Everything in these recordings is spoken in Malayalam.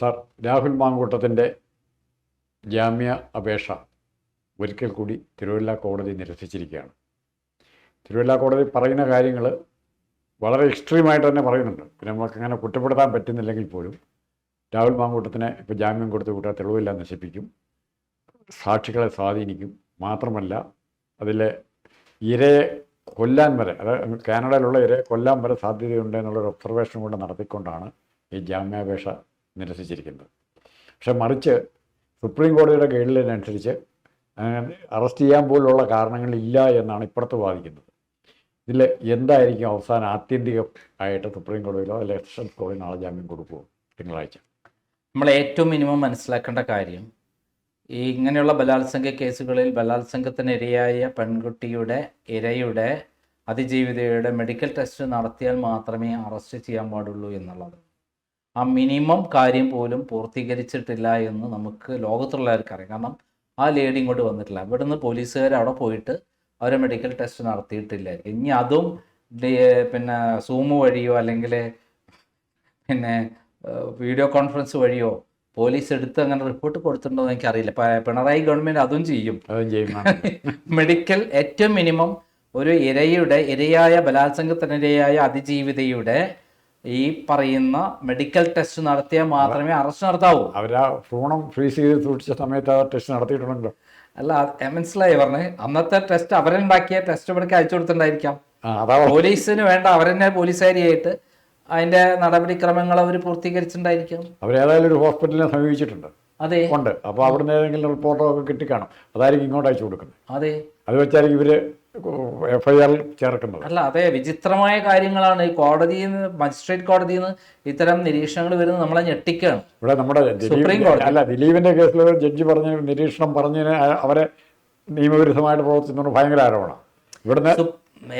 സർ രാഹുൽ മാങ്കൂട്ടത്തിന്റെ ജാമ്യ അപേക്ഷ ഒരിക്കൽ കൂടി തിരുവല്ല കോടതി നിരസിച്ചിരിക്കുകയാണ്. തിരുവല്ല കോടതി പറയുന്ന കാര്യങ്ങൾ വളരെ എക്സ്ട്രീമായിട്ട് തന്നെ പറയുന്നുണ്ട്. പിന്നെ നമുക്ക് അങ്ങനെ കുറ്റപ്പെടുത്താൻ പറ്റുന്നില്ലെങ്കിൽ പോലും രാഹുൽ മാങ്കൂട്ടത്തിന് ഇപ്പോൾ ജാമ്യം കൊടുത്ത് വിട്ടാൽ തെളിവില്ല നശിപ്പിക്കും. സാക്ഷികളെ സ്വാധീനിക്കും. മാത്രമല്ല അതിലെ ഇരയെ കൊല്ലാൻ വരെ അതായത് കാനഡയിലുള്ള ഇരയെ കൊല്ലാൻ വരെ സാധ്യതയുണ്ട് എന്നുള്ളൊരു ഒബ്സർവേഷൻ കൊണ്ട് നടത്തിക്കൊണ്ടാണ് ഈ ജാമ്യാപേക്ഷ നിരസിച്ചിരിക്കുന്നത്. പക്ഷെ മറിച്ച് സുപ്രീം കോടതിയുടെ ഗൈഡ്ലൈനനുസരിച്ച് അറസ്റ്റ് ചെയ്യാൻ പോലുള്ള കാരണങ്ങളില്ല എന്നാണ് ഇപ്പുറത്ത് വാദിക്കുന്നത്. ഇതിൽ എന്തായിരിക്കും അവസാനം ആത്യന്തികം ആയിട്ട് സുപ്രീം കോടതിയിലോ ഇലക്ഷൻ കോടതി നാളെ ജാമ്യം കൊടുക്കുമോ തിങ്കളാഴ്ച? നമ്മൾ ഏറ്റവും മിനിമം മനസ്സിലാക്കേണ്ട കാര്യം ഈ ഇങ്ങനെയുള്ള ബലാത്സംഗ കേസുകളിൽ ബലാത്സംഗത്തിന് ഇരയായ പെൺകുട്ടിയുടെ ഇരയുടെ അതിജീവിതയുടെ മെഡിക്കൽ ടെസ്റ്റ് നടത്തിയാൽ മാത്രമേ അറസ്റ്റ് ചെയ്യാൻ പാടുള്ളൂ എന്നുള്ളത്. ആ മിനിമം കാര്യം പോലും പൂർത്തീകരിച്ചിട്ടില്ല എന്ന് നമുക്ക് ലോകത്തുള്ളവർക്ക് അറിയാം. കാരണം ആ ലേഡി ഇങ്ങോട്ട് വന്നിട്ടില്ല. ഇവിടുന്ന് പോലീസുകാർ അവിടെ പോയിട്ട് അവരെ മെഡിക്കൽ ടെസ്റ്റ് നടത്തിയിട്ടില്ല ഇനി അതും പിന്നെ സൂം വഴിയോ അല്ലെങ്കിൽ പിന്നെ വീഡിയോ കോൺഫറൻസ് വഴിയോ പോലീസ് എടുത്ത് അങ്ങനെ റിപ്പോർട്ട് കൊടുത്തിട്ടുണ്ടോ എന്ന് എനിക്കറിയില്ല. പിണറായി ഗവൺമെന്റ് അതും ചെയ്യും. മെഡിക്കൽ ഏറ്റവും മിനിമം ഒരു ഇരയുടെ ഇരയായ ബലാത്സംഗത്തിനിരയായ അതിജീവിതയുടെ ഈ പറയുന്ന മെഡിക്കൽ ടെസ്റ്റ് നടത്തിയാൽ മാത്രമേ അറസ്റ്റ് നടത്താവൂ. അവരാ ഫോണും ഫ്രീസ് ചെയ്ത് സൂക്ഷിച്ച സമയത്ത് ആ ടെസ്റ്റ് നടത്തിയിട്ടുണ്ടല്ലോ. അല്ല മനസ്സിലായി പറഞ്ഞ്. അന്നത്തെ ടെസ്റ്റ് അവരുണ്ടാക്കിയ ടെസ്റ്റ് ഇവിടേക്ക് അയച്ചു കൊടുത്തിട്ടുണ്ടായിരിക്കാം. പോലീസിന് വേണ്ട അവരെന്നെ പോലീസുകാരിയായിട്ട് അതിന്റെ നടപടിക്രമങ്ങൾ അവർ പൂർത്തീകരിച്ചിട്ടുണ്ടായിരിക്കാം. അവരേതായാലും ഒരു ഹോസ്പിറ്റലിനെ സമീപിച്ചിട്ടുണ്ട്. അതെ. ഉണ്ട്. അപ്പോൾ അവിടുന്ന് ഏതെങ്കിലും റിപ്പോർട്ടോ ഒക്കെ കിട്ടിക്കാണും. അതായിരിക്കും ഇങ്ങോട്ട് അയച്ചു കൊടുക്കുന്നത്. അതെ. അത് വെച്ചായിരിക്കും ഇവർ എഫ് ഐ ആറിൽ ചേർക്കുന്നത്. അല്ല അതെ വിചിത്രമായ കാര്യങ്ങളാണ്. ഈ കോടതിയിൽ നിന്ന് മജിസ്ട്രേറ്റ് കോടതിയിൽ നിന്ന് ഇത്തരം നിരീക്ഷണങ്ങൾ വരുന്നത് നമ്മളെ ഞെട്ടിക്കുകയാണ്. ഇവിടെ നമ്മുടെ സുപ്രീം കോടതി. അല്ല ദിലീപിന്റെ കേസിൽ ജഡ്ജി പറഞ്ഞ നിരീക്ഷണം പറഞ്ഞതിന് അവരെ നിയമവിരുദ്ധമായിട്ട് പ്രവർത്തിക്കുന്നത് ഭയങ്കര ആരോപണം ഇവിടുന്ന്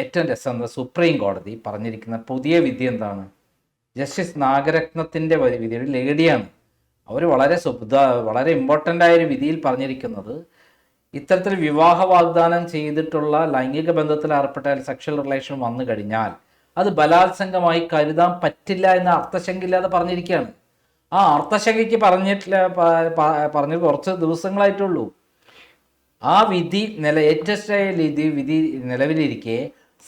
ഏറ്റവും രസം സുപ്രീം കോടതി പറഞ്ഞിരിക്കുന്ന പുതിയ വിധി എന്താണ്? ജസ്റ്റിസ് നാഗരത്നത്തിന്റെ വിധിയുടെ വിധി ഒരു ലേഡിയാണ്. അവർ വളരെ സുബ്ദ വളരെ ഇമ്പോർട്ടന്റ് ആയ ഒരു വിധിയിൽ പറഞ്ഞിരിക്കുന്നത് ഇത്തരത്തിൽ വിവാഹ വാഗ്ദാനം ചെയ്തിട്ടുള്ള ലൈംഗിക ബന്ധത്തിൽ ഏർപ്പെട്ടാൽ സെക്ഷൽ റിലേഷൻ വന്നു കഴിഞ്ഞാൽ അത് ബലാത്സംഗമായി കരുതാൻ പറ്റില്ല എന്ന അർത്ഥശങ്കയില്ലാതെ പറഞ്ഞിരിക്കുകയാണ്. ആ അർത്ഥശങ്കയ്ക്ക് പറഞ്ഞിട്ടില്ല പറഞ്ഞ കുറച്ച് ദിവസങ്ങളായിട്ടുള്ളൂ. ആ വിധി നില ഏറ്റസ്റ്റായ വിധി വിധി നിലവിലിരിക്കെ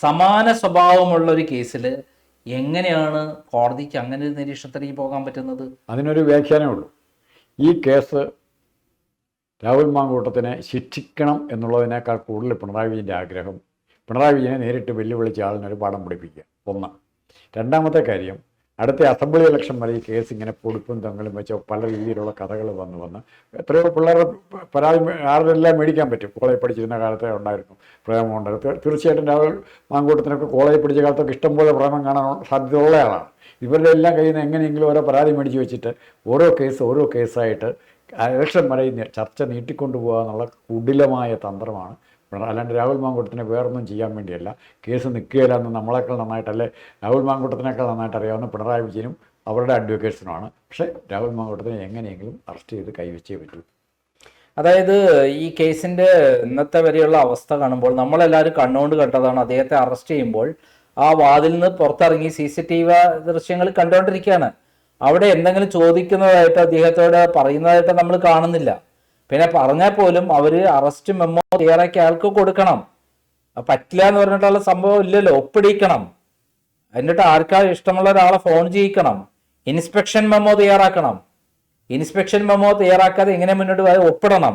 സമാന സ്വഭാവമുള്ള ഒരു കേസിൽ എങ്ങനെയാണ് കോടതിക്ക് അങ്ങനെ ഒരു നിരീക്ഷണത്തിലേക്ക് പോകാൻ പറ്റുന്നത്? അതിനൊരു വ്യാഖ്യാനമേ ഉള്ളൂ. ഈ കേസ് രാഹുൽ മാങ്കൂട്ടത്തിനെ ശിക്ഷിക്കണം എന്നുള്ളതിനേക്കാൾ കൂടുതൽ പിണറായി വിജയന്റെ ആഗ്രഹം. പിണറായി വിജയനെ നേരിട്ട് വെല്ലുവിളിച്ച ആളിനൊരു പാഠം പഠിപ്പിക്കുക. ഒന്ന്. രണ്ടാമത്തെ കാര്യം അടുത്ത അസംബ്ലി ഇലക്ഷൻ വരെ ഈ കേസ് ഇങ്ങനെ പൊടുപ്പും തങ്ങളും വെച്ച പല രീതിയിലുള്ള കഥകൾ വന്ന് വന്ന് എത്രയോ പിള്ളേരുടെ പരാതി ആരുടെല്ലാം മേടിക്കാൻ പറ്റും. കോളേജ് പഠിച്ചിരുന്ന കാലത്തെ ഉണ്ടായിരുന്നു. പ്രേമം ഉണ്ടായിരുന്നു തീർ- തീർച്ചയായിട്ടും രാഹുൽ മാങ്കൂട്ടത്തിനൊക്കെ കോളേജ് പഠിച്ച കാലത്തൊക്കെ ഇഷ്ടംപോലെ പ്രേമം കാണാൻ സാധ്യതയുള്ള ആളാണ്. ഇവരുടെ എല്ലാം കയ്യിൽ നിന്ന് എങ്ങനെയെങ്കിലും ഓരോ പരാതി മേടിച്ച് വെച്ചിട്ട് ഓരോ കേസ് ഓരോ കേസായിട്ട് ഇലക്ഷൻ വരെ ചർച്ച ചർച്ച നീട്ടിക്കൊണ്ടുപോകുക എന്നുള്ള കുടിലമായ തന്ത്രമാണ്. അല്ലാണ്ട് രാഹുൽ മാങ്കൂട്ടത്തിനെ വേറൊന്നും ചെയ്യാൻ വേണ്ടിയല്ല. കേസ് നിൽക്കുകയില്ല എന്ന് നമ്മളെക്കാൾ നന്നായിട്ടല്ലേ? രാഹുൽ മാങ്കൂട്ടത്തിനേക്കാൾ നന്നായിട്ട് അറിയാവുന്ന പിണറായി വിജയനും അവരുടെ അഡ്വക്കേറ്റ്സിനുമാണ്. പക്ഷേ രാഹുൽ മാങ്കൂട്ടത്തിനെ എങ്ങനെയെങ്കിലും അറസ്റ്റ് ചെയ്ത് കൈവച്ചേ പറ്റൂ. അതായത് ഈ കേസിന്റെ ഇന്നത്തെ വരെയുള്ള അവസ്ഥ കാണുമ്പോൾ നമ്മളെല്ലാവരും കണ്ണുകൊണ്ട് കണ്ടതാണ് അദ്ദേഹത്തെ അറസ്റ്റ് ചെയ്യുമ്പോൾ ആ വാതിൽ നിന്ന് പുറത്തിറങ്ങി സി സി ടി വി ദൃശ്യങ്ങൾ കണ്ടുകൊണ്ടിരിക്കുകയാണ്. അവിടെ എന്തെങ്കിലും ചോദിക്കുന്നതായിട്ട് അദ്ദേഹത്തോട് പറയുന്നതായിട്ട് നമ്മൾ കാണുന്നില്ല. പിന്നെ പറഞ്ഞാൽ പോലും അവർ അറസ്റ്റ് മെമ്മോ തയ്യാറാക്കി അയാൾക്ക് കൊടുക്കണം. പറ്റില്ല എന്ന് പറഞ്ഞിട്ടുള്ള സംഭവം ഇല്ലല്ലോ ഒപ്പിടിക്കണം. എന്നിട്ട് ആർക്കാ ഇഷ്ടമുള്ള ഒരാളെ ഫോൺ ചെയ്യിക്കണം. ഇൻസ്പെക്ഷൻ മെമ്മോ തയ്യാറാക്കണം. ഇൻസ്പെക്ഷൻ മെമ്മോ തയ്യാറാക്കാതെ എങ്ങനെ മുന്നോട്ട് പോയാൽ ഒപ്പിടണം.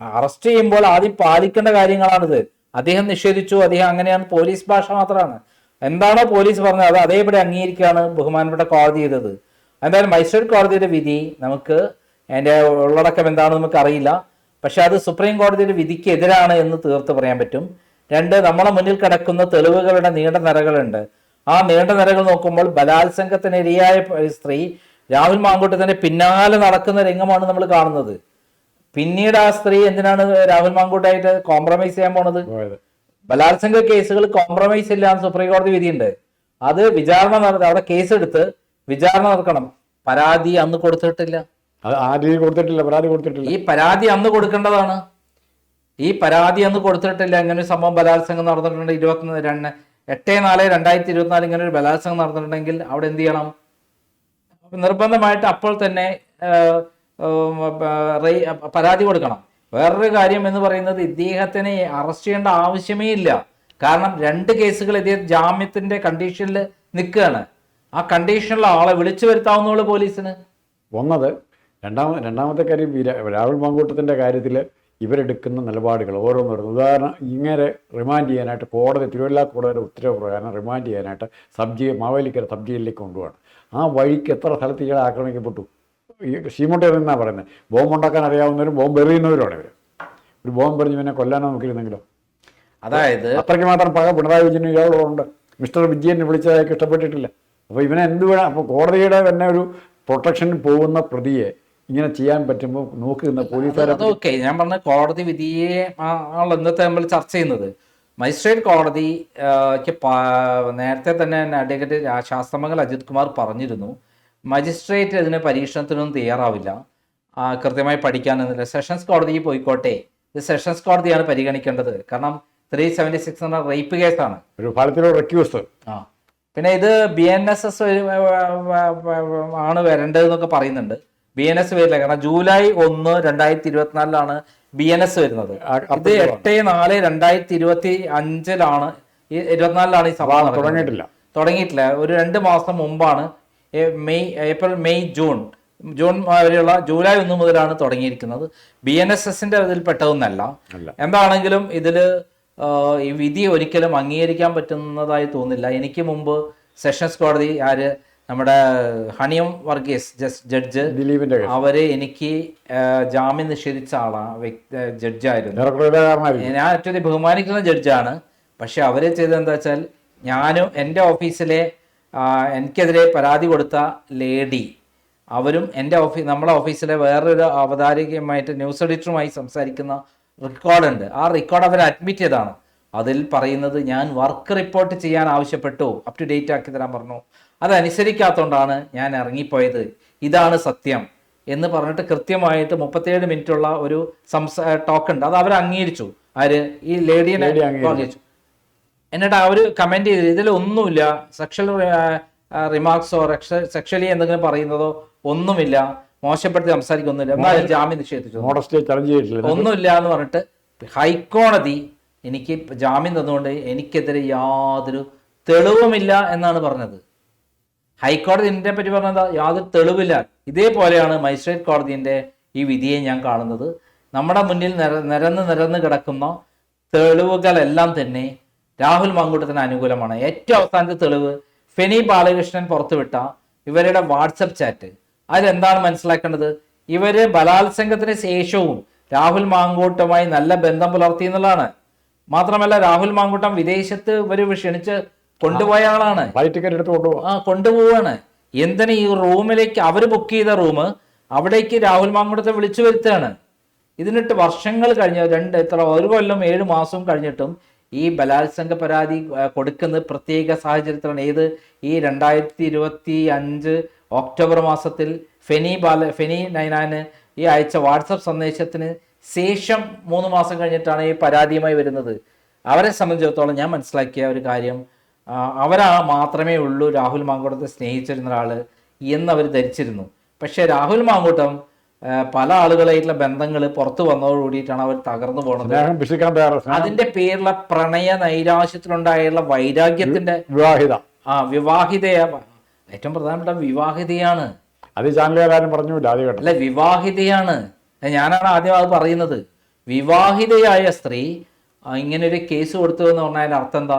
അറസ്റ്റ് ചെയ്യുമ്പോൾ ആദ്യം പാലിക്കേണ്ട കാര്യങ്ങളാണിത്. അദ്ദേഹം നിഷേധിച്ചു അദ്ദേഹം അങ്ങനെയാണ് പോലീസ് ഭാഷ മാത്രമാണ്. എന്താണോ പോലീസ് പറഞ്ഞത് അത് അതേപടി അംഗീകരിക്കുകയാണ് ബഹുമാനപ്പെട്ട കോടതി ചെയ്തത്. എന്തായാലും മജിസ്ട്രേറ്റ് കോടതിയുടെ വിധി നമുക്ക് എന്റെ ഉള്ളടക്കം എന്താണെന്ന് നമുക്ക് അറിയില്ല. പക്ഷെ അത് സുപ്രീം കോടതിയുടെ വിധിക്ക് എതിരാണ് എന്ന് തീർത്ത് പറയാൻ പറ്റും. രണ്ട് നമ്മളെ മുന്നിൽ കിടക്കുന്ന തെളിവുകളുടെ നീണ്ട നിരകളുണ്ട്. ആ നീണ്ട നിരകൾ നോക്കുമ്പോൾ ബലാത്സംഗത്തിന് ഇരയായ സ്ത്രീ രാഹുൽ മാങ്കൂട്ടത്തിന്റെ പിന്നാലെ നടക്കുന്ന രംഗമാണ് നമ്മൾ കാണുന്നത്. പിന്നീട് ആ സ്ത്രീ എന്തിനാണ് രാഹുൽ മാങ്കൂട്ടായിട്ട് കോംപ്രമൈസ് ചെയ്യാൻ പോണത്? ബലാത്സംഗ കേസുകൾ കോംപ്രമൈസ് ഇല്ല സുപ്രീം കോടതി വിധിയുണ്ട്. അത് വിചാരണ നടത്തി അവിടെ കേസ് എടുത്ത് വിചാരണ നടക്കണം. പരാതി അന്ന് കൊടുത്തിട്ടില്ല. അത് ആ രീതി കൊടുത്തിട്ടില്ല പരാതി കൊടുത്തിട്ടില്ല. ഈ പരാതി അന്ന് കൊടുക്കേണ്ടതാണ്. ഈ പരാതി അന്ന് കൊടുത്തിട്ടില്ല. ഇങ്ങനെ ഒരു സംഭവം ബലാത്സംഗം നടന്നിട്ടുണ്ട് ഇരുപത്തി രണ്ട് എട്ട് നാല് രണ്ടായിരത്തി ഇരുപത്തിനാല് ഇങ്ങനെ ഒരു ബലാത്സംഗം നടന്നിട്ടുണ്ടെങ്കിൽ അവിടെ എന്ത് ചെയ്യണം? നിർബന്ധമായിട്ട് അപ്പോൾ തന്നെ പരാതി കൊടുക്കണം. വേറൊരു കാര്യം എന്ന് പറയുന്നത് ഇദ്ദേഹത്തിനെ അറസ്റ്റ് ചെയ്യേണ്ട ആവശ്യമേ ഇല്ല. കാരണം രണ്ട് കേസുകൾ ഇദ്ദേഹം ജാമ്യത്തിന്റെ കണ്ടീഷനിൽ നിൽക്കുകയാണ്. ആ കണ്ടീഷനിലുള്ള ആളെ വിളിച്ചു വരുത്താവുന്നുള്ളൂ പോലീസിന്. ഒന്നത് രണ്ടാമ രണ്ടാമത്തെ കാര്യം രാഹുൽ മാങ്കൂട്ടത്തിന്റെ കാര്യത്തിൽ ഇവരെടുക്കുന്ന നിലപാടുകൾ ഓരോന്നോരോന്ന്. ഉദാഹരണം ഇങ്ങനെ റിമാൻഡ് ചെയ്യാനായിട്ട് കോടതി തിരുവല്ല കോടതിയുടെ ഉത്തരവ് പ്രകാരം റിമാൻഡ് ചെയ്യാനായിട്ട് സബ് ജയിൽ മാവേലിക്കര സബ് ജയിലിലേക്ക് കൊണ്ടുപോകണം. ആ വഴിക്ക് എത്ര സ്ഥലത്ത് ഇയാൾ ആക്രമിക്കപ്പെട്ടു? ഈ ഷീമോട്ടയിൽ നിന്നാണ് പറയുന്നത്. ബോംബ് ഉണ്ടാക്കാൻ അറിയാവുന്നവരും ബോംബ് എറിയുന്നവരുമാണ് ഇവർ ഒരു ബോംബ് എറിഞ്ഞ് പിന്നെ കൊല്ലാനോ നോക്കിയിരുന്നെങ്കിലോ? അതായത് അത്രയ്ക്ക് മാത്രം പക പിണറായി വിജയനും ഇയാളോടുണ്ട് മിസ്റ്റർ വിജയനെ വിളിച്ചതായിട്ട് ഇഷ്ടപ്പെട്ടിട്ടില്ല. അപ്പോൾ ഇവനെ എന്ത് വേണം അപ്പോൾ കോടതിയുടെ തന്നെ ഒരു പ്രൊട്ടക്ഷൻ പോകുന്ന പ്രതിയെ ഇങ്ങനെ ചെയ്യാൻ പറ്റുമ്പോൾ നോക്കി നിന്ന പോലീസുകാരെ ഓക്കെ ഞാൻ പറഞ്ഞ കോടതി വിധിയെ ആണല്ലോ ഇന്നത്തെ നമ്മൾ ചർച്ച ചെയ്യുന്നത്. മജിസ്ട്രേറ്റ് കോടതി നേരത്തെ തന്നെ അഡ്വക്കേറ്റ് ശാസ്ത്രമംഗൽ അജിത് കുമാർ പറഞ്ഞിരുന്നു. മജിസ്ട്രേറ്റ് അതിന് പരീക്ഷണത്തിനൊന്നും തയ്യാറാവില്ല. കൃത്യമായി പഠിക്കാനൊന്നുമില്ല. സെഷൻസ് കോടതിയിൽ പോയിക്കോട്ടെ. ഇത് സെഷൻസ് കോടതിയാണ് പരിഗണിക്കേണ്ടത്. കാരണം ത്രീ സെവന്റി സിക്സ് എന്ന റേപ്പ് കേസാണ് ഒരു ഫലത്തിലോ റെക്യൂസ് ആ. പിന്നെ ഇത് ബി എൻ എസ് എസ് ആണ് വരേണ്ടത് എന്നൊക്കെ പറയുന്നുണ്ട്. ബി എൻ എസ് വരില്ല. കാരണം ജൂലൈ ഒന്ന് രണ്ടായിരത്തി ഇരുപത്തിനാലിലാണ് ബി എൻ എസ് വരുന്നത് ഇത് എട്ട് നാല് രണ്ടായിരത്തി ഇരുപത്തി അഞ്ചിലാണ് ഈ ഇരുപത്തിനാലിലാണ് ഈ സഭ തുടങ്ങിയിട്ടില്ല. തുടങ്ങിയിട്ടില്ല. ഒരു രണ്ട് മാസം മുമ്പാണ് May April May June June വരെയുള്ള ജൂലൈ ഒന്ന് മുതലാണ് തുടങ്ങിയിരിക്കുന്നത്. ബി എൻ എസ് എസിന്റെ ഇതിൽ പെട്ടതൊന്നല്ല. എന്താണെങ്കിലും ഇതിൽ ഈ വിധി ഒരിക്കലും അംഗീകരിക്കാൻ പറ്റുന്നതായി തോന്നില്ല. എനിക്ക് മുമ്പ് സെഷൻസ് കോടതി ആര് നമ്മുടെ ഹണിയം വർഗീസ് ജഡ്ജ് ദിലീപിന്റെ അവർ എനിക്ക് ജാമ്യം നിഷേധിച്ച ആളാണ് ജഡ്ജായിരുന്നു. ഞാൻ ഏറ്റവും ബഹുമാനിക്കുന്ന ജഡ്ജാണ്. പക്ഷെ അവർ ചെയ്തത് എന്താ വെച്ചാൽ ഞാനും എന്റെ ഓഫീസിലെ എനിക്കെതിരെ പരാതി കൊടുത്ത ലേഡി അവരും എന്റെ ഓഫീസ് നമ്മളെ ഓഫീസിലെ വേറൊരു അവതാരികയുമായിട്ട് ന്യൂസ് എഡിറ്ററുമായി സംസാരിക്കുന്ന റെക്കോർഡുണ്ട്. ആ റെക്കോർഡ് അവർ അഡ്മിറ്റ് ചെയ്താണ് അതിൽ പറയുന്നത് ഞാൻ വർക്ക് റിപ്പോർട്ട് ചെയ്യാൻ ആവശ്യപ്പെട്ടു. അപ് ടു ഡേറ്റ് ആക്കി തരാൻ പറഞ്ഞു. അതനുസരിക്കാത്തതുകൊണ്ടാണ് ഞാൻ ഇറങ്ങിപ്പോയത്. ഇതാണ് സത്യം എന്ന് പറഞ്ഞിട്ട് കൃത്യമായിട്ട് മുപ്പത്തിയേഴ് മിനിറ്റുള്ള ഒരു സംസാ ടോക്ക് ഉണ്ട്. അത് അവർ അംഗീകരിച്ചു. ആര്? ഈ ലേഡിയെ. അംഗീകരിച്ചു. എന്നിട്ട് അവർ കമന്റ് ചെയ്ത്. ഇതിലൊന്നുമില്ല സെക്ഷൽ റിമാർക്സോ സെക്ഷലി എന്തെങ്കിലും പറയുന്നതോ ഒന്നുമില്ല. മോശപ്പെടുത്തി സംസാരിക്കൊന്നുമില്ല. എന്നാലും ജാമ്യം നിഷേധിച്ചു. ചലഞ്ച് ചെയ്തിട്ടില്ല. ഒന്നുമില്ല എന്ന് പറഞ്ഞിട്ട് ഹൈക്കോടതി എനിക്ക് ജാമ്യം തന്നുകൊണ്ട് എനിക്കെതിരെ യാതൊരു തെളിവുമില്ല എന്നാണ് പറഞ്ഞത്. ഹൈക്കോടതി ഇതിനെ പറ്റി പറഞ്ഞത് യാതൊരു തെളിവില്ല. ഇതേപോലെയാണ് മജിസ്ട്രേറ്റ് കോടതിന്റെ ഈ വിധിയെ ഞാൻ കാണുന്നത്. നമ്മുടെ മുന്നിൽ നിര നിരന്ന് നിരന്ന് കിടക്കുന്ന തെളിവുകളെല്ലാം തന്നെ രാഹുൽ മങ്കൂട്ടത്തിന് അനുകൂലമാണ്. ഏറ്റവും അവസാനത്തെ തെളിവ് ഫെനി ബാലകൃഷ്ണൻ പുറത്തുവിട്ട ഇവരുടെ വാട്സപ്പ് ചാറ്റ്. അതിലെന്താണ് മനസ്സിലാക്കേണ്ടത്? ഇവർ ബലാത്സംഗത്തിന് ശേഷവും രാഹുൽ മാങ്കൂട്ടുമായി നല്ല ബന്ധം പുലർത്തി എന്നുള്ളതാണ്. മാത്രമല്ല രാഹുൽ മാങ്കൂട്ടം വിദേശത്ത് ഇവർ ക്ഷണിച്ച് കൊണ്ടുപോയ ആളാണ്. ആ കൊണ്ടുപോവാണ്. എന്തിന് ഈ റൂമിലേക്ക് അവർ ബുക്ക് ചെയ്ത റൂം അവിടേക്ക് രാഹുൽ മാങ്കൂട്ടത്തെ വിളിച്ചു വരുത്തുകയാണ്. ഇതിനിട്ട് വർഷങ്ങൾ കഴിഞ്ഞ രണ്ട് എത്ര ഒരു കൊല്ലം ഏഴ് മാസവും കഴിഞ്ഞിട്ടും ഈ ബലാത്സംഗ പരാതി കൊടുക്കുന്നത് പ്രത്യേക സാഹചര്യത്തിലാണ്. ഏത്? ഈ രണ്ടായിരത്തി ഇരുപത്തി അഞ്ച് ഒക്ടോബർ മാസത്തിൽ ഫെനി ബാല ഫെനി നൈനാന് ഈ അയച്ച വാട്സപ്പ് സന്ദേശത്തിന് ശേഷം മൂന്ന് മാസം കഴിഞ്ഞിട്ടാണ് ഈ പരാതിയുമായി വരുന്നത്. അവരെ സംബന്ധിച്ചിടത്തോളം ഞാൻ മനസ്സിലാക്കിയ ഒരു കാര്യം അവരാ മാത്രമേ ഉള്ളൂ രാഹുൽ മാങ്കൂട്ടത്തെ സ്നേഹിച്ചിരുന്ന ഒരാൾ എന്നവർ ധരിച്ചിരുന്നു. പക്ഷേ രാഹുൽ മാങ്കൂട്ടം പല ആളുകളായിട്ടുള്ള ബന്ധങ്ങൾ പുറത്തു വന്നതോടുകൂടിയിട്ടാണ് അവർ തകർന്നു സ്നേഹം അതിന്റെ പേരിലുള്ള പ്രണയ നൈരാശ്യത്തിലുണ്ടായുള്ള വൈരാഗ്യത്തിന്റെ വിവാഹിത. ആ വിവാഹിതയ ഏറ്റവും പ്രധാനപ്പെട്ട വിവാഹിതയാണ്. അത് ചാനലുകാരും പറഞ്ഞില്ല ആദ്യം അല്ല വിവാഹിതയാണ്. ഞാനാണ് ആദ്യം അത് പറയുന്നത്. വിവാഹിതയായ സ്ത്രീ ഇങ്ങനൊരു ഇങ്ങനെ ഒരു കേസ് കൊടുത്തു എന്ന് പറഞ്ഞാൽ അർത്ഥം എന്താ?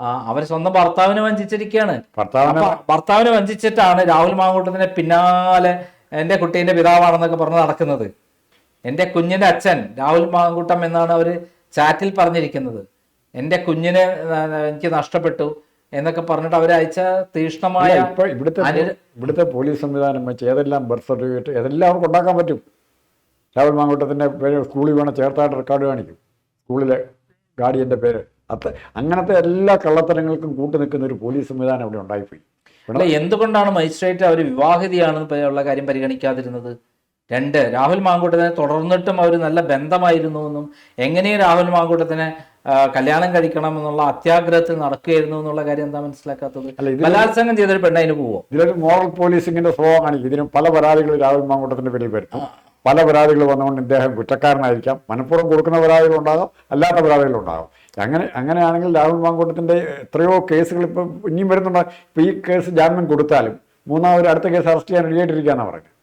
അവർ സ്വന്തം ഭർത്താവിനെ വഞ്ചിച്ചിരിക്കുകയാണ്. ഭർത്താവിനെ വഞ്ചിച്ചിട്ടാണ് രാഹുൽ മാങ്കൂട്ടത്തിന്റെ പിന്നാലെ എന്റെ കുട്ടീന്റെ പിതാവാണെന്നൊക്കെ പറഞ്ഞ് നടക്കുന്നത്. എന്റെ കുഞ്ഞിന്റെ അച്ഛൻ രാഹുൽ മാങ്കൂട്ടം എന്നാണ് അവർ ചാറ്റിൽ പറഞ്ഞിരിക്കുന്നത്. എന്റെ കുഞ്ഞിനെ എനിക്ക് നഷ്ടപ്പെട്ടു. എന്നൊക്കെ പറഞ്ഞിട്ട് അവരയച്ച തീഷ്ണമായ ഇപ്പൊ ഇവിടുത്തെ ഇവിടുത്തെ പോലീസ് സംവിധാനം വെച്ച് ഏതെല്ലാം ബർത്ത് സർട്ടിഫിക്കറ്റ് ഏതെല്ലാം അവർക്ക് ഉണ്ടാക്കാൻ പറ്റും. രാഹുൽ മാങ്കൂട്ടത്തിന്റെ പേര് സ്കൂളിൽ വേണം ചേർത്തായിട്ട് റെക്കോർഡ് കാണിക്കും. സ്കൂളിലെ ഗാർഡിയന്റെ പേര്. അത്ര അങ്ങനത്തെ എല്ലാ കള്ളത്തരങ്ങൾക്കും കൂട്ടു നിൽക്കുന്ന ഒരു പോലീസ് സംവിധാനം ഇവിടെ ഉണ്ടായിപ്പോയി. എന്തുകൊണ്ടാണ് മജിസ്ട്രേറ്റ് അവർ വിവാഹിതയാണെന്ന് ഉള്ള കാര്യം പരിഗണിക്കാതിരുന്നത്? രണ്ട് രാഹുൽ മാങ്കൂട്ടത്തിനെ തുടർന്നിട്ടും അവർ നല്ല ബന്ധമായിരുന്നു എന്നും എങ്ങനെയും രാഹുൽ മാങ്കൂട്ടത്തിനെ കല്യാണം കഴിക്കണം എന്നുള്ള അത്യാഗ്രഹത്തിൽ നടക്കുകയായിരുന്നു എന്നുള്ള കാര്യം എന്താ മനസ്സിലാക്കാത്തത്? ബലാത്സംഗം ചെയ്തൊരു പെണ്ണതിന് പോവോ? ഇതിലൊരു മോറൽ പോലീസിങ്ങിന്റെ സ്വഭാവമാണ് കാണിക്കും ഇതിന് പല പരാതികൾ രാഹുൽ മാങ്കൂട്ടത്തിന്റെ പേരിൽ വരുത്തും. പല പരാതികൾ വന്നുകൊണ്ട് ഇദ്ദേഹം കുറ്റക്കാരനായിരിക്കാം. മനഃപൂർവം കൊടുക്കുന്ന പരാതികളുണ്ടാകാം അല്ലാത്ത പരാതികളുണ്ടാകാം അങ്ങനെ അങ്ങനെയാണെങ്കിൽ രാഹുൽ മാങ്കൂട്ടത്തിന്റെ എത്രയോ കേസുകൾ ഇപ്പം ഇനിയും വരുന്നുണ്ടാകും ഇപ്പൊ ഈ കേസ് ജാമ്യം കൊടുത്താലും മൂന്നാമത് അടുത്ത കേസ് അറസ്റ്റ് ചെയ്യാൻ റെഡിയായിട്ടിരിക്കുകയെന്നാണ് പറയുന്നത്.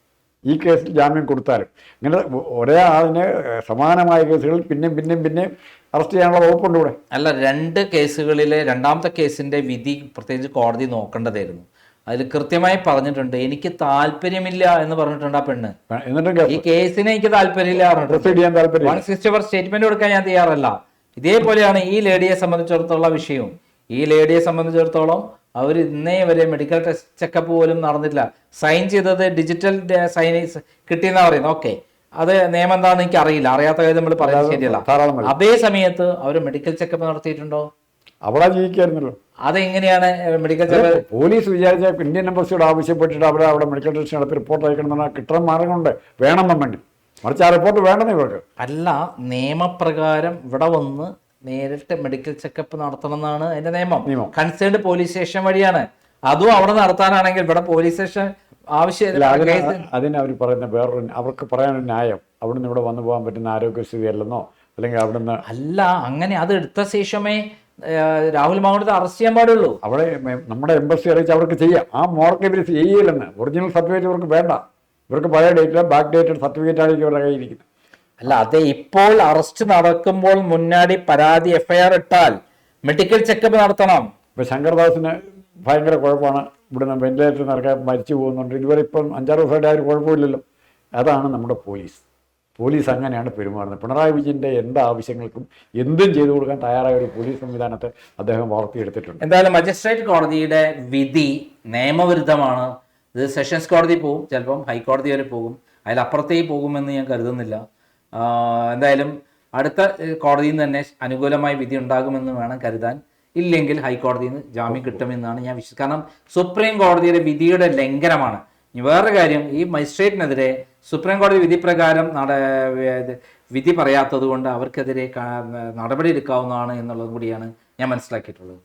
ഈ കേസിൽ ജാമ്യം കൊടുത്താലും. ഇങ്ങനെ ഒരേ ആളിന് സമാനമായ കേസുകളിൽ പിന്നെയും പിന്നെയും പിന്നെയും അറസ്റ്റ് ചെയ്യാനുള്ള വകുപ്പുണ്ട് ഇവിടെ? അല്ല രണ്ട് കേസുകളിലെ രണ്ടാമത്തെ കേസിന്റെ വിധി പ്രത്യേകിച്ച് കോടതി നോക്കേണ്ടതായിരുന്നു. അതിൽ കൃത്യമായി പറഞ്ഞിട്ടുണ്ട് എനിക്ക് താല്പര്യമില്ല എന്ന് പറഞ്ഞിട്ടുണ്ട് ആ പെണ്ണ്. ഈ കേസ് കേസിന് എനിക്ക് താല്പര്യമില്ല വൺ സിക്സ്റ്റി ഫോർ സ്റ്റേറ്റ്മെന്റ് കൊടുക്കാൻ ഞാൻ തയ്യാറല്ല. ഇതേപോലെയാണ് ഈ ലേഡിയെ സംബന്ധിച്ചിടത്തോളം വിഷയവും. ഈ ലേഡിയെ സംബന്ധിച്ചിടത്തോളം അവർ ഇന്നേ വരെ മെഡിക്കൽ ടെസ്റ്റ് ചെക്കപ്പ് പോലും നടന്നിട്ടില്ല. സൈൻ ചെയ്തത് ഡിജിറ്റൽ സൈൻ കിട്ടിയെന്നാ പറയുന്നത്. ഓക്കെ അത് നിയമം എന്താണെന്ന് എനിക്ക് അറിയില്ല. അറിയാത്ത കാര്യം നമ്മൾ പറയാൻ ശരിയല്ല. അതേ സമയത്ത് അവർ മെഡിക്കൽ ചെക്കപ്പ് നടത്തിയിട്ടുണ്ടോ? അവിടെ ജീവിക്കായിരുന്നല്ലോ അതെങ്ങനെയാണ് മെഡിക്കൽ ചെക്കപ്പ് പോലീസ് വിചാരിച്ച ഇന്ത്യൻ എംബസിയോട് ആവശ്യപ്പെട്ടിട്ട് അവിടെ അവിടെ മെഡിക്കൽ ടെസ്റ്റ് നടത്തി റിപ്പോർട്ട് അയക്കണമെന്ന് കിട്ടാൻ മാർഗമുണ്ട്. വേണമെന്നുണ്ടെങ്കിൽ മറിച്ച് ആ റിപ്പോർട്ട് വേണ്ടെന്ന് ഇവർക്ക്. അല്ല നിയമപ്രകാരം ഇവിടെ വന്ന് നേരിട്ട് മെഡിക്കൽ ചെക്കപ്പ് നടത്തണം എന്നാണ് അതിന്റെ നിയമം. കൺസേൺഡ് പോലീസ് സ്റ്റേഷൻ വഴിയാണ്. അതും അവിടെ നടത്താനാണെങ്കിൽ ഇവിടെ പോലീസ് സ്റ്റേഷൻ ആവശ്യമില്ല അതിന് കേസ് അതിന് അവർ പറയുന്ന വേറൊരു അവർക്ക് പറയാനൊരു ന്യായം. അവിടുന്ന് ഇവിടെ വന്നു പോകാൻ പറ്റുന്ന ആരോഗ്യസ്ഥിതി അല്ലെന്നോ അല്ലെങ്കിൽ അവിടുന്ന് അല്ല അങ്ങനെ അത് എടുത്ത ശേഷമേ രാഹുൽ മാങ്കുടത്തെ അറസ്റ്റ് ചെയ്യാൻ പാടുള്ളൂ. അവിടെ നമ്മുടെ എംബസി അറിയിച്ച് അവർക്ക് ചെയ്യാം. ആ മോർക്ക് ഇവർ ചെയ്യില്ലെന്ന്. ഒറിജിനൽ സർട്ടിഫിക്കറ്റ് ഇവർക്ക് വേണ്ട. ഇവർക്ക് പഴയ ഡേറ്റ് ബാക്ക് ഡേറ്റഡ് സർട്ടിഫിക്കറ്റ് ആയിരിക്കും ഇവരുടെ കയ്യിരിക്കുന്നത് അല്ല അതെ ഇപ്പോൾ അറസ്റ്റ് നടക്കുമ്പോൾ മുന്നാടി പരാതി എഫ്ഐആർ ഇട്ടാൽ മെഡിക്കൽ ചെക്കപ്പ് നടത്തണം. ഇപ്പൊ ശങ്കർദാസിന് ഭയങ്കര കുഴപ്പമാണ്. ഇവിടുന്ന് വെന്റിലേറ്റർ നടക്കാൻ മരിച്ചു പോകുന്നുണ്ട്. ഇതുവരെ ഇപ്പം അഞ്ചാറ് ദിവസമായിട്ട് ആ ഒരു കുഴപ്പമില്ലല്ലോ. അതാണ് നമ്മുടെ പോലീസ്. പോലീസ് അങ്ങനെയാണ് പെരുമാറുന്നത്. പിണറായി വിജയന്റെ എന്ത് ആവശ്യങ്ങൾക്കും എന്തും ചെയ്തു കൊടുക്കാൻ തയ്യാറായ ഒരു പോലീസ് സംവിധാനത്തെ അദ്ദേഹം വളർത്തിയെടുത്തിട്ടുണ്ട്. എന്തായാലും മജിസ്ട്രേറ്റ് കോടതിയുടെ വിധി നിയമവിരുദ്ധമാണ്. ഇത് സെഷൻസ് കോടതി പോകും ചിലപ്പം ഹൈക്കോടതി വരെ പോകും. അതിലപ്പുറത്തേക്ക് പോകുമെന്ന് ഞാൻ കരുതുന്നില്ല. എന്തായാലും അടുത്ത കോടതിയിൽ നിന്ന് തന്നെ അനുകൂലമായ വിധി ഉണ്ടാകുമെന്ന് വേണം കരുതാൻ. ഇല്ലെങ്കിൽ ഹൈക്കോടതിയിൽ നിന്ന് ജാമ്യം കിട്ടുമെന്നാണ് ഞാൻ വിശ്വസിക്കുന്നത് കാരണം സുപ്രീം കോടതിയുടെ വിധിയുടെ ലംഘനമാണ്. വേറൊരു കാര്യം ഈ മജിസ്ട്രേറ്റിനെതിരെ സുപ്രീം കോടതി വിധി പ്രകാരം നട വിധി പറയാത്തത് കൊണ്ട് അവർക്കെതിരെ നടപടി എടുക്കാവുന്നതാണ് എന്നുള്ളതും കൂടിയാണ് ഞാൻ മനസ്സിലാക്കിയിട്ടുള്ളത്.